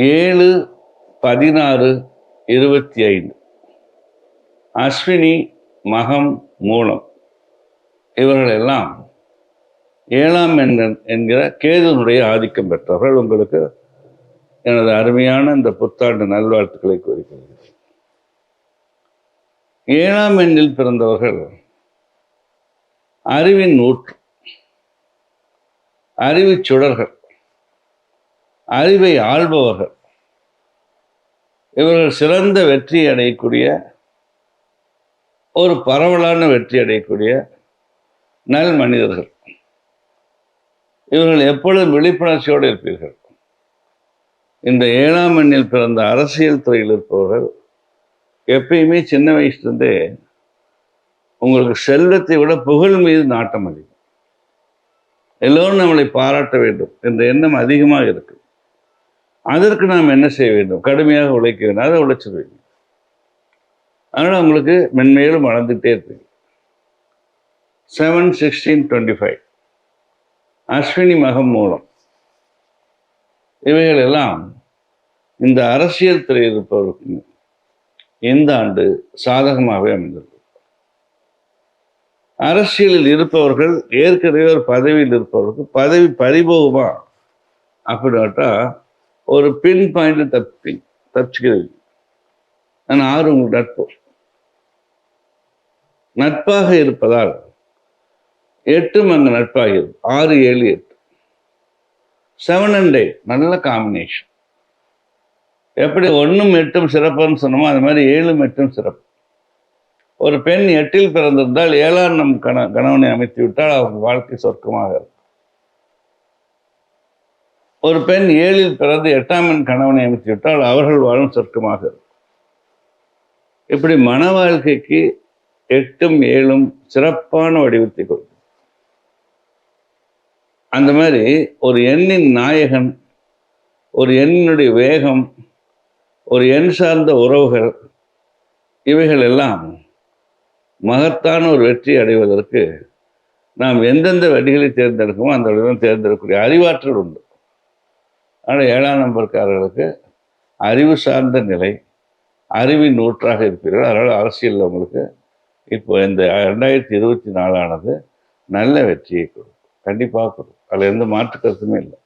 ஏழு பதினாறு இருபத்தி ஐந்து. அஸ்வினி மகம் மூலம். இவர்களெல்லாம் ஏழாம் எண்ணன் என்கிற கேதுனுடைய ஆதிக்கம் பெற்றவர்கள். உங்களுக்கு எனது அருமையான இந்த புத்தாண்டு நல்வாழ்த்துக்களை கூறுகிறேன். ஏழாம் எண்ணில் பிறந்தவர்கள் அறிவின் ஊற்று அறிவு சுடர்கள் அறிவை ஆள்பவர்கள் இவர்கள் சிறந்த வெற்றி அடையக்கூடிய ஒரு பரவலான வெற்றி அடையக்கூடிய நல் மனிதர்கள். இவர்கள் எப்பொழுதும் விழிப்புணர்ச்சியோடு இருப்பீர்கள். இந்த ஏழாம் எண்ணில் பிறந்த அரசியல் துறையில் இருப்பவர்கள் எப்பயுமே சின்ன வயசுலேருந்தே உங்களுக்கு செல்வத்தை விட புகழ் மீது நாட்டம் அதிகம். எல்லோரும் நம்மளை பாராட்ட வேண்டும். என்ற எண்ணம் அதிகமாக இருக்கு. அதற்கு நாம் என்ன செய்ய வேண்டும்? கடுமையாக உழைக்க வேண்டும். அதை உழைச்சிருவீங்க அதனால் உங்களுக்கு மென்மேலும் வளர்ந்துட்டே இருப்பீங்க seven sixteen twenty five Ashwini Magam Moolam. இவைகள் எல்லாம் இந்த அரசியல் துறை இருப்பவருக்கு இந்த ஆண்டு சாதகமாகவே அமைந்திருக்கு அரசியலில் இருப்பவர்கள் ஏற்கனவே ஒரு பதவியில் இருப்பவருக்கு பதவி பறிபோகுமா? அப்படின்னாட்டா ஒரு பின் பாயிண்ட்ல தப்பி தப்பிச்சுக்கிறது. நான் ஆறு உங்களுக்கு நட்பு. நட்பாக இருப்பதால் எட்டும் அங்கே நட்பாகிறது. ஆறு ஏழு எட்டு. செவன் அண்ட் எயிட் நல்ல காம்பினேஷன் எப்படி ஒன்றும் எட்டும் சிறப்புன்னு சொன்னோமோ அது மாதிரி ஏழும் எட்டும் சிறப்பு. ஒரு பெண் எட்டில் பிறந்திருந்தால் ஏழாம் நம் கண கணவனை அமைத்து விட்டால் அவங்க வாழ்க்கை சொர்க்கமாக இருக்கும். ஒரு பெண் ஏழில் பிறந்து எட்டாம் எண் கணவனை அமைத்து விட்டால் அவர்கள் வாழும் சொர்க்கமாக. இருக்கும் இப்படி மன வாழ்க்கைக்கு எட்டும் ஏழும் சிறப்பான வடிவத்தை கொடுக்கும். அந்த மாதிரி ஒரு எண்ணின் நாயகன் ஒரு எண்ணினுடைய வேகம் ஒரு எண் சார்ந்த உறவுகள் இவைகள் எல்லாம் மகத்தான ஒரு வெற்றி அடைவதற்கு நாம் எந்தெந்த வழிகளை தேர்ந்தெடுக்கமோ அந்த வழிதான் தேர்ந்தெடுக்கக்கூடிய அறிவாற்றல் உண்டு. ஆனால் ஏழாம் நம்பர்காரர்களுக்கு அறிவு சார்ந்த நிலை அறிவின் நூற்றாக இருப்பீர்கள் அதனால் அரசியலில் உங்களுக்கு இப்போ இந்த ரெண்டாயிரத்தி இருபத்தி நாலானது நல்ல வெற்றியை கொடுக்கும். கண்டிப்பாக கொடுக்கும். அதில் எந்த மாற்று கருத்துமே இல்லை.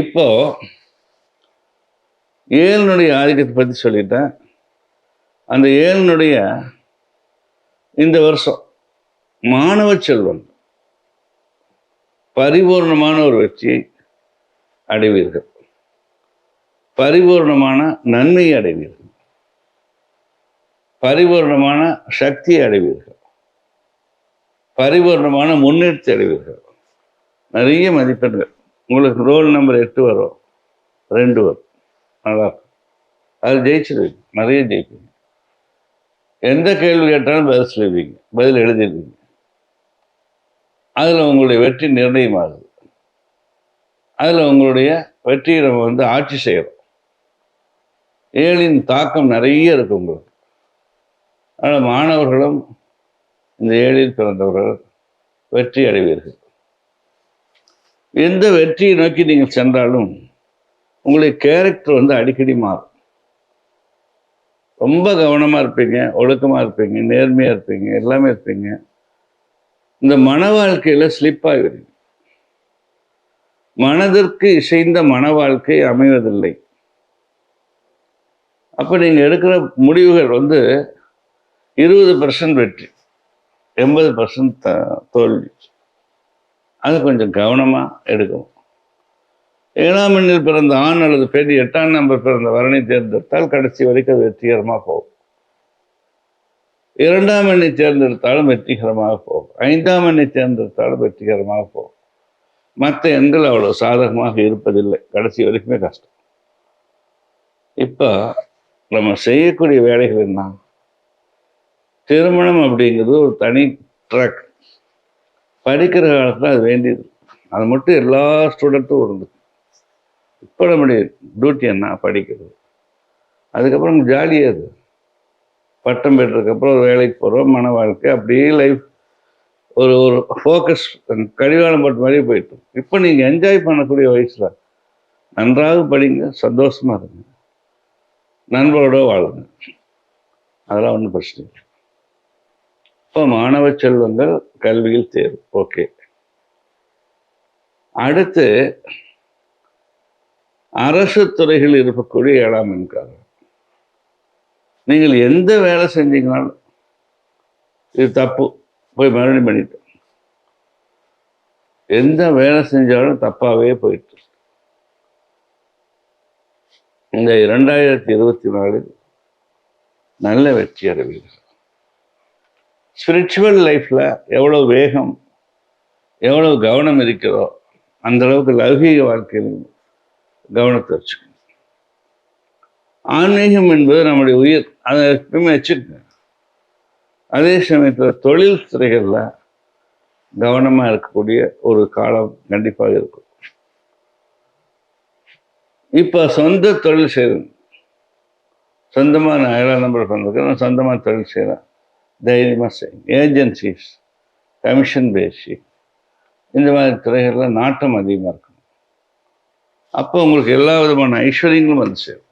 இப்போ ஏழுனுடைய ஆதிக்கத்தை பற்றி சொல்லிட்டேன். அந்த ஏழுனுடைய இந்த வருஷம் மாணவ செல்வம் பரிபூர்ணமான ஒரு வெற்றியை அடைவீர்கள். பரிபூர்ணமான நன்மையை அடைவீர்கள். பரிபூர்ணமான சக்தியை அடைவீர்கள். பரிபூர்ணமான முன்னேற்றி அடைவீர்கள். நிறைய மதிப்பெண்கள். உங்களுக்கு ரோல் நம்பர் எட்டு வரும். ரெண்டு வரும். நல்லா இருக்கும். அது ஜெயிச்சிருவீங்க. நிறைய ஜெயிப்பீங்க. எந்த கேள்வி கேட்டாலும் பதில் சொல்லுவீங்க பதில் எழுதிடுவீங்க. அதில் உங்களுடைய வெற்றி நிர்ணயமாகுது. அதில் உங்களுடைய வெற்றியை நம்ம வந்து ஆட்சி செய்கிறோம் ஏழின் தாக்கம் நிறைய இருக்கு உங்களுக்கு. அதனால் மாணவர்களும் இந்த ஏழில் பிறந்தவர்கள் வெற்றி அடைவீர்கள். எந்த வெற்றியை நோக்கி நீங்கள் சென்றாலும் உங்களுடைய கேரக்டர் வந்து அடிக்கடி மாறும். ரொம்ப கவனமாக இருப்பீங்க ஒழுக்கமாக இருப்பீங்க நேர்மையாக இருப்பீங்க எல்லாமே இருப்பீங்க. இந்த மன வாழ்க்கையில் ஸ்லிப் ஆகிடுவீங்க மனதிற்கு இசைந்த மன வாழ்க்கை அமைவதில்லை. அப்போ நீங்கள் எடுக்கிற முடிவுகள் வந்து இருபது பர்சன்ட் வெற்றி எண்பது பர்சன்ட் த தோல்வி. அது கொஞ்சம் கவனமாக எடுக்கணும். ஏழாம் எண்ணில் பிறந்த ஆண் அல்லது பெண் எட்டாம் நம்பர் பிறந்த வரனை தேர்ந்தெடுத்தால் கடைசி வரைக்கும் அது வெற்றிகரமாக போகும். இரண்டாம் எண்ணை தேர்ந்தெடுத்தாலும் வெற்றிகரமாக போகும். ஐந்தாம் எண்ணை தேர்ந்தெடுத்தாலும் வெற்றிகரமாக போகும். மற்ற எண்கள் அவ்வளோ சாதகமாக இருப்பதில்லை. கடைசி வரைக்குமே கஷ்டம். இப்போ நம்ம செய்யக்கூடிய வேலைகள் என்ன? திருமணம் அப்படிங்கிறது ஒரு தனி ட்ராக். படிக்கிற காலத்தில் அது வேண்டியது. அது மட்டும் எல்லா ஸ்டூடெண்ட்டும் உண்டு. இப்போ நம்முடைய டியூட்டி என்ன? படிக்கிறது. அதுக்கப்புறம் ஜாலியாக அது. பட்டம் பெற்றதுக்கப்புறம் ஒரு வேலைக்கு போகிறோம் மன வாழ்க்கை அப்படியே லைஃப் ஒரு ஒரு ஃபோக்கஸ் கடிவாளம் போட்ட மாதிரியே போயிட்டு. இப்போ நீங்கள் என்ஜாய் பண்ணக்கூடிய வயசில் நன்றாக படிங்க சந்தோஷமா இருங்க. நண்பரோட வாழுங்க. அதெல்லாம் ஒன்றும் பிரச்சனை இல்லை. இப்போ மாணவ செல்வங்கள் கல்வியில் தேர்வு. ஓகே. அடுத்து அரசு துறைகளில் இருக்கக்கூடிய ஏழாம் எண்காரர். நீங்கள் எந்த வேலை செஞ்சீங்கனாலும் இது தப்பு. போய் மறுபடியும் பண்ணிட்டேன் எந்த வேலை செஞ்சாலும் தப்பாவே போயிட்டு. இந்த இரண்டாயிரத்தி இருபத்தி நாலு நல்ல வெற்றி அடைவீர்கள். ஸ்பிரிச்சுவல் லைஃப்ல எவ்வளவு வேகம் எவ்வளவு கவனம் இருக்கிறதோ அந்த அளவுக்கு லௌகீக வாழ்க்கையில் கவனத்தை வச்சுக்கணும். ஆன்மீகம் என்பது நம்முடைய உயிர். அதை எப்பவுமே வச்சுக்கோங்க. அதே சமயத்தில் தொழில் துறைகளில் கவனமாக இருக்கக்கூடிய ஒரு காலம் கண்டிப்பாக இருக்கும். இப்போ சொந்த தொழில் செய்யணும் சொந்தமாக நான் ஏழாம் நம்பர் பண்ணிருக்கேன் நான் சொந்தமாக தொழில் செய்கிறேன் தைரியமாக செய்யும் ஏஜென்சிஸ் கமிஷன் பேசி இந்த மாதிரி துறைகளில் நாட்டம் அதிகமாக இருக்கும் அப்போ உங்களுக்கு எல்லா விதமான ஐஸ்வர்யங்களும் வந்து சேரும்.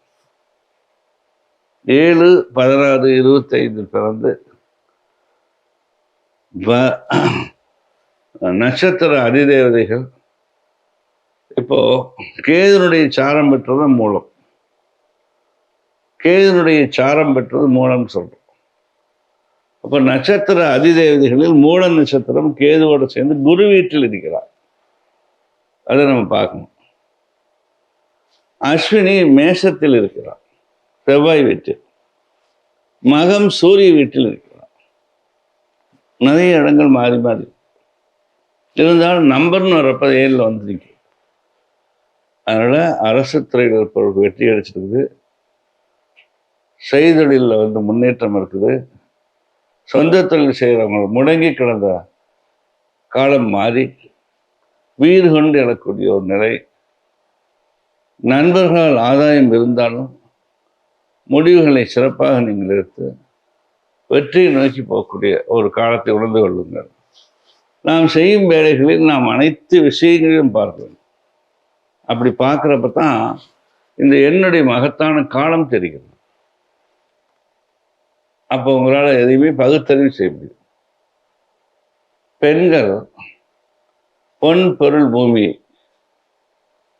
ஏழு பதினாறு இருபத்தைந்து பிறந்து வ- நட்சத்திர அதிதேவதைகள். இப்போ கேதுனுடைய சாரம் பெற்றது மூலம். கேதுனுடைய சாரம் பெற்றது மூலம் சொல்றோம். அப்ப நட்சத்திர அதிதேவதைகளில் மூல நட்சத்திரம் கேதுவோட சேர்ந்து குரு வீட்டில் இருக்கிறார். அதை நம்ம பார்க்கணும். அஸ்வினி மேஷத்தில் இருக்கிறார். செவ்வாய் வீட்டில். மகம் சூரிய வீட்டில் இருக்கிறார். நிறைய இடங்கள் மாறி மாறி. இருந்தாலும் நம்பர்னு வரப்போ ஏழில் வந்துருக்கு. அதனால் அரசு துறையில் இருப்பவர்களுக்கு வெற்றி அடிச்சிருக்குது செய்தொழிலில் வந்து முன்னேற்றம் இருக்குது. சொந்த தொழில் செய்கிறவங்க முடங்கி கிடந்த காலம் மாறி வீடு கொண்டு எழக்கூடிய ஒரு நிலை. நண்பர்களால் ஆதாயம் இருந்தாலும் முடிவுகளை சிறப்பாக நீங்கள் எடுத்து வெற்றியை நோக்கி போகக்கூடிய ஒரு காலத்தை உணர்ந்து கொள்ளுங்கள். நாம் செய்யும் வேலைகளில் நாம் அனைத்து விஷயங்களையும் பார்க்கணும் அப்படி பார்க்குறப்ப தான் இந்த என்னுடைய மகத்தான காலம் தெரிகிறது. அப்போ உங்களால் எதையுமே பகுத்தறிவு செய்ய முடியும். பெண்கள் பொன் பொருள் பூமி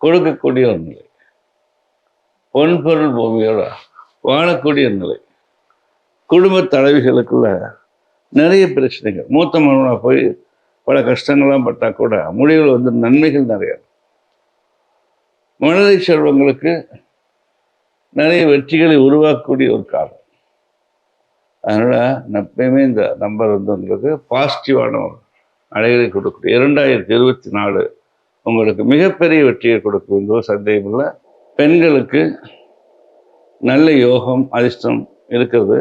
கொடுக்கக்கூடிய ஒரு நிலை. பொன் பொருள் பூமியோட வாழக்கூடிய நிலை. குடும்ப தலைவிகளுக்குள்ள நிறைய பிரச்சனைகள். மூத்த மகனாக போய் பல கஷ்டங்கள்லாம் பட்டால் கூட முடிவில் வந்து நன்மைகள் நிறையா. மனதை செல்வங்களுக்கு நிறைய வெற்றிகளை உருவாக்கக்கூடிய ஒரு காலம். அதனால் எப்பயுமே இந்த நம்பர் வந்து உங்களுக்கு பாசிட்டிவான ஒரு அடைகளை கொடுக்கக்கூடிய இரண்டாயிரத்தி இருபத்தி நாலு உங்களுக்கு மிகப்பெரிய வெற்றியை கொடுக்கும் சந்தேகம் இல்லை பெண்களுக்கு நல்ல யோகம் அதிர்ஷ்டம் இருக்கிறது.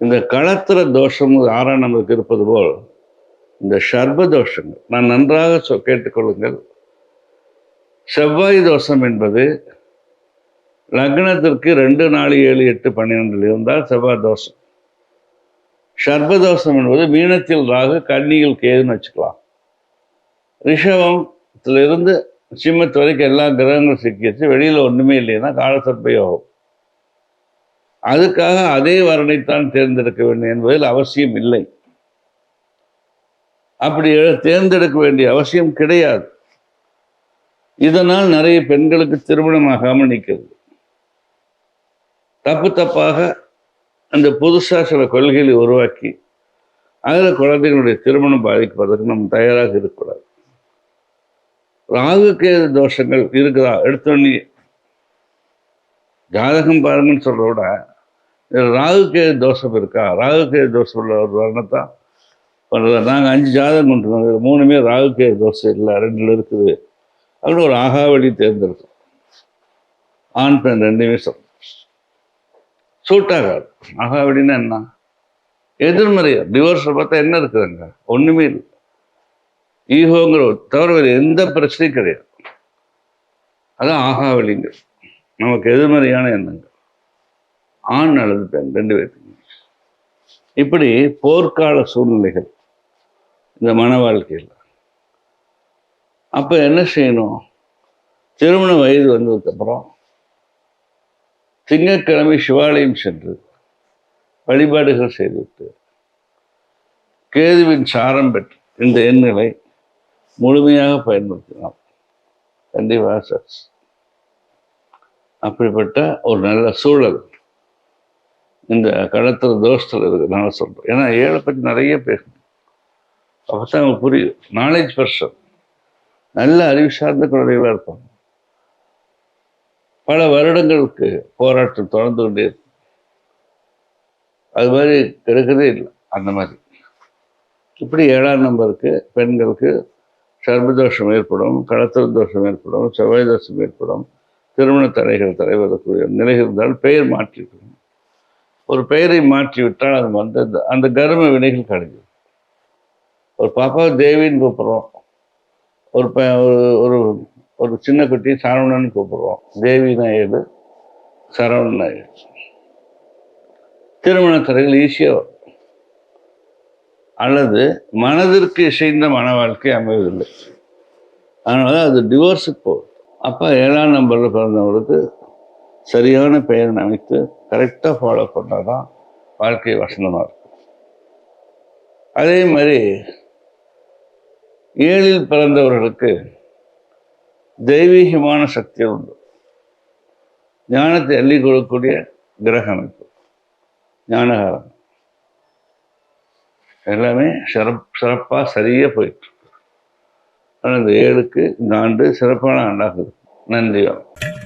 இந்த களத்திர தோஷம் ஆறாம் நமக்கு இருப்பது போல் இந்த சர்ப தோஷங்கள் நான் நன்றாக சொ- கேட்டுக்கொள்ளுங்கள். செவ்வாய் தோஷம் என்பது லக்னத்திற்கு ரெண்டு நாலு ஏழு எட்டு பன்னிரெண்டில் இருந்தால் செவ்வாய் தோஷம். சர்ப தோஷம் என்பது மீனத்தில் ராகு கன்னியில் கேதுன்னு வச்சுக்கலாம். ரிஷபத்திலிருந்து சிம்மத்து வரைக்கும் எல்லா கிரகங்களும் சிக்கிச்சு வெளியில் ஒன்றுமே இல்லைன்னா காலசர்ப்ப யோகம் அதுக்காக அதே வரனைத்தான் தேர்ந்தெடுக்க வேண்டும் என்பதில் அவசியம் இல்லை. அப்படி தேர்ந்தெடுக்க வேண்டிய அவசியம் கிடையாது. இதனால் நிறைய பெண்களுக்கு திருமணம் ஆகாமல் நிற்கிறது. தப்பு தப்பாக அந்த புதுசாக சில கொள்கைகளை உருவாக்கி அதில் குழந்தைகளுடைய திருமணம் பாதிக்கப்படுறதுக்கு நம்ம தயாராக இருக்கக்கூடாது. ராகுக்கு தோஷங்கள் இருக்குதா? எடுத்தோன்னே ஜாதகம் பாருங்கன்னு சொல்றத விட ராகுக்கே தோஷம் இருக்கா? ராகுக்கே தோஷம் உள்ள ஒரு வர்ணத்தான் பண்ணுறது நாங்கள் அஞ்சு ஜாதகம் கொண்டு வந்தோம் மூணுமே ராகுக்கே தோஷம் இல்லை. ரெண்டில் இருக்குது. அப்படின்னு ஒரு ஆகாவளி தேர்ந்தெடுத்தோம் ஆண் பெண் ரெண்டு நிமிஷம் சூட்டாகாது. ஆகாது ஆகாவளின்னா என்ன? எதிர்மறையா? டிவோர்ஸை பார்த்தா என்ன இருக்குதுங்க? ஒண்ணுமே இல்லை. ஈகோங்கிற ஒரு தவிர வேறு எந்த பிரச்சனையும் கிடையாது. அதான் ஆகாவளிங்க நமக்கு எதிர்மறையான எண்ணங்கள். ஆண் அல்லது பெண் ரெண்டு பேருக்கு இப்படி போர்க்கால சூழ்நிலைகள் இந்த மன வாழ்க்கையில். அப்போ என்ன செய்யணும்? திருமண வயது வந்ததுக்கப்புறம் திங்கட்கிழமை சிவாலயம் சென்று வழிபாடுகள் செய்துவிட்டு கேதுவின் சாரம் பெற்று இந்த எண்களை முழுமையாக பயன்படுத்தினோம் கண்டிப்பாக சார் அப்படிப்பட்ட ஒரு நல்ல சூழல். இந்த கடத்துற தோஷத்தில் இருக்கிறதுனால சொல்கிறோம் ஏன்னா ஏழை பற்றி நிறைய பேசணும். அப்போ தான் அவங்க புரியும். நாலேஜ் பர்சன் நல்ல அறிவு சார்ந்த குழந்தைகளாக இருப்பாங்க. பல வருடங்களுக்கு போராட்டம் தொடர்ந்து கொண்டே இருக்கும் அது மாதிரி கிடைக்கிறதே இல்லை அந்த மாதிரி. இப்படி ஏழாம் நம்பருக்கு பெண்களுக்கு சர்பதோஷம் ஏற்படும் கடத்தல் தோஷம் ஏற்படும் செவ்வாய் தோஷம் ஏற்படும் திருமண தடைகள் தலைவரக்கூடிய நிலை இருந்தால் பெயர் மாற்றிக்கணும். ஒரு பெயரை மாற்றி விட்டால் அது வந்து அந்த- அந்த வினைகள் கிடைக்குது ஒரு பாப்பா தேவின்னு கூப்பிட்றோம். ஒரு ப ஒரு ஒரு ஒரு சின்ன குட்டி சரவணன் கூப்பிட்றோம். தேவி நாயுடு சரவணன் நாயுடு திருமண தடைகள் ஈஸியாக வரும். அல்லது மனதிற்கு இசைந்த மன வாழ்க்கை அமைவதில்லை. அதனால அது டிவோர்ஸுக்கு போகுது அப்போ ஏழாம் நம்பரில் பிறந்தவங்களுக்கு சரியான பெயரை அமைத்து கரெக்டாக ஃபாலோ பண்ணால் தான் வாழ்க்கை வசந்தமாக இருக்கும். அதே மாதிரி ஏழில் பிறந்தவர்களுக்கு தெய்வீகமான சக்தி உண்டு. ஞானத்தை அள்ளி கொடுக்கக்கூடிய கிரக அமைப்பு ஞானகாரம் எல்லாமே சிறப் சிறப்பாக சரியாக போயிட்டு இருக்கு. ஆனா இந்த ஏழுக்கு இந்த ஆண்டு சிறப்பான ஆண்டாக இருக்கும் நன்றி வணக்கம்